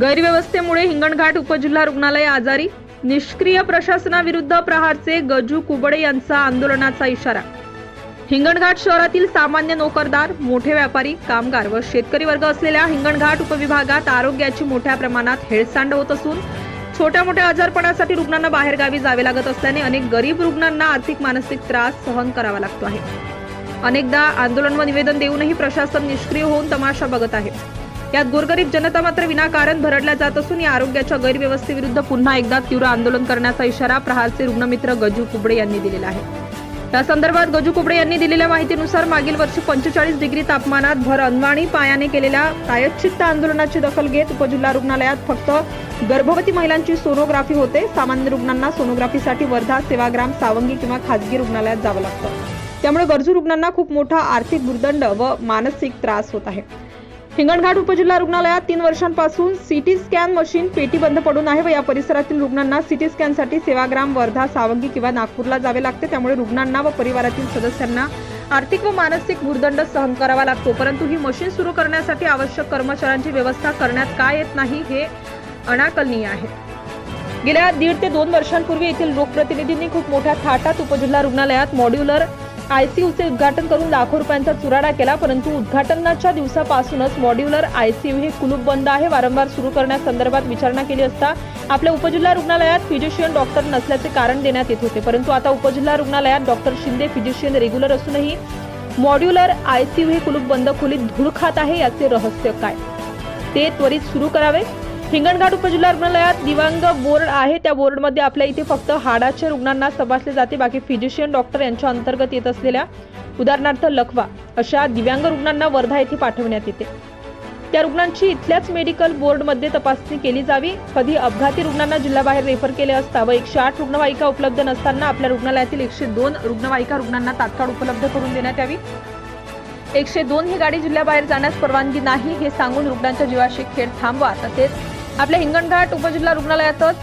गैरव्यवस्थेमुळे हिंगणघाट उपजिल्हा रुग्णालय आजारी. निष्क्रिय प्रशासनाविरुद्ध प्रहारचे गजू कुबडे यांचा आंदोलनाचा इशारा. हिंगणघाट शहरातील सामान्य नोकरदार मोठे व्यापारी कामगार व शेतकरी वर्ग असलेल्या हिंगणघाट उपविभागात आरोग्याची मोठ्या प्रमाणात हेळसांड होत असून छोट्या मोठ्या आजारपणासाठी रुग्णांना बाहेरगावी जावे लागत असल्याने अनेक गरीब रुग्णांना आर्थिक मानसिक त्रास सहन करावा लागतो आहे. अनेकदा आंदोलन व निवेदन देऊनही प्रशासन निष्क्रिय होऊन तमाशा बघत आहे. यात गोरगरीब जनता मात्र विनाकारण भरडल्या जात असून या आरोग्याच्या गैरव्यवस्थेविरुद्ध पुन्हा एकदा तीव्र आंदोलन करण्याचा इशारा प्रहारचे रुग्णमित्र गजू कुबडे यांनी दिलेला आहे. या संदर्भात गजू कुबडे यांनी दिलेल्या माहितीनुसार मागील वर्षी पंचेचाळीस डिग्री तापमानात भर अनवाणी पायाने केलेल्या प्रायश्चित्त आंदोलनाची दखल घेत उपजिल्हा रुग्णालयात फक्त गर्भवती महिलांची सोनोग्राफी होते. सामान्य रुग्णांना सोनोग्राफीसाठी वर्धा सेवाग्राम सावंगी किंवा खासगी रुग्णालयात जावं लागतं. त्यामुळे गरजू रुग्णांना खूप मोठा आर्थिक भूर्दंड व मानसिक त्रास होत आहे. हिंगणघाट उपजिल्हा रुग्णालयात तीन वर्षांपासून सिटी स्कॅन मशीन पेटी बंद पडून आहे व या परिसरातील रुग्णांना सिटी स्कॅनसाठी सेवाग्राम वर्धा सावंगी किंवा नागपूरला जावे लागते. त्यामुळे रुग्णांना व परिवारातील सदस्यांना आर्थिक व मानसिक भूर्दंड सहन करावा लागतो. परंतु ही मशीन सुरू करण्यासाठी आवश्यक कर्मचाऱ्यांची व्यवस्था करण्यात का येत नाही हे अनाकलनीय आहे. गेल्या दीड ते दोन वर्षांपूर्वी येथील लोकप्रतिनिधींनी खूप मोठ्या थाटात उपजिल्हा रुग्णालयात मॉड्युलर आयसीयूचे उद्घाटन करून लाखो रुपयांचा चुराडा केला परंतु उद्घाटनाच्या दिवसापासूनच मॉड्युलर आयसीयू हे कुलूप बंद आहे वारंवार सुरू करण्यासंदर्भात विचारणा केली असता आपल्या उपजिल्हा रुग्णालयात फिजिशियन डॉक्टर नसल्याचे कारण देण्यात येत होते. परंतु आता उपजिल्हा रुग्णालयात डॉक्टर शिंदे फिजिशियन रेग्युलर असूनही मॉड्युलर आयसीयू हे कुलूप बंद खोलीत धूळ खात आहे याचे रहस्य काय? ते त्वरित सुरू करावे. हिंगणघाट उपजिल्हा रुग्णालयात दिव्यांग बोर्ड आहे. त्या बोर्डमध्ये आपल्या इथे फक्त हाडाच्या रुग्णांना तपासले जाते. बाकी फिजिशियन डॉक्टर यांच्या अंतर्गत येत असलेल्या उदाहरणार्थ लखवा अशा दिव्यांग रुग्णांना वर्धा येथे पाठवण्यात येते. त्या रुग्णांची इथल्याच मेडिकल बोर्डमध्ये तपासणी केली जावी. कधी अपघाती रुग्णांना जिल्ह्याबाहेर रेफर केले असता व एकशे आठ रुग्णवाहिका उपलब्ध नसताना आपल्या रुग्णालयातील एकशे दोन रुग्णवाहिका रुग्णांना तात्काळ उपलब्ध करून देण्यात यावी. एकशे दोन ही गाडी जिल्ह्याबाहेर जाण्यास परवानगी नाही हे सांगून रुग्णांच्या जीवाशी खेळ थांबवा. तसेच आपल्या हिंगणघाट उपजिल्हा रुग्णालयातच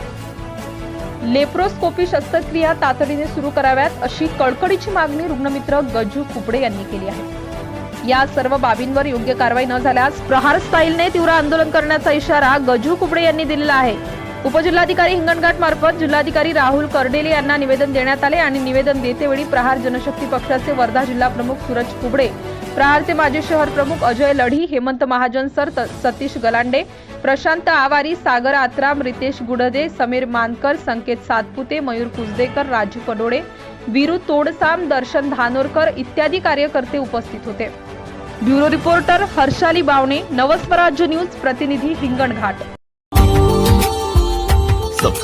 लेप्रोस्कोपी शस्त्रक्रिया तातडीने सुरू कराव्यात अशी कडकडीची मागणी रुग्णमित्र गजू कुपडे यांनी केली आहे. या सर्व बाबींवर योग्य कारवाई न झाल्यास प्रहार स्टाईलने तीव्र आंदोलन करण्याचा इशारा गजू कुबडे यांनी दिलेला आहे. उपजिल्हाधिकारी हिंगणघाट मार्फत जिल्हाधिकारी राहुल कर्डेले यांना निवेदन देण्यात आले आणि निवेदन देतेवेळी प्रहार जनशक्ती पक्षाचे वर्धा जिल्हा प्रमुख सूरज कुबडे प्रहारचे माजी शहर प्रमुख अजय लढी हेमंत महाजन सर त- सतीश गलांडे प्रशांत आवारी सागर आत्राम रितेश गुडदे समीर मानकर संकेत सातपुते मयूर कुजदेकर राजू कडोळे वीरू तोडसाम दर्शन धानोरकर इत्यादी कार्यकर्ते उपस्थित होते. Bureau reporter Harshali Bawane Navswarajya news प्रतिनिधी Hinganghat.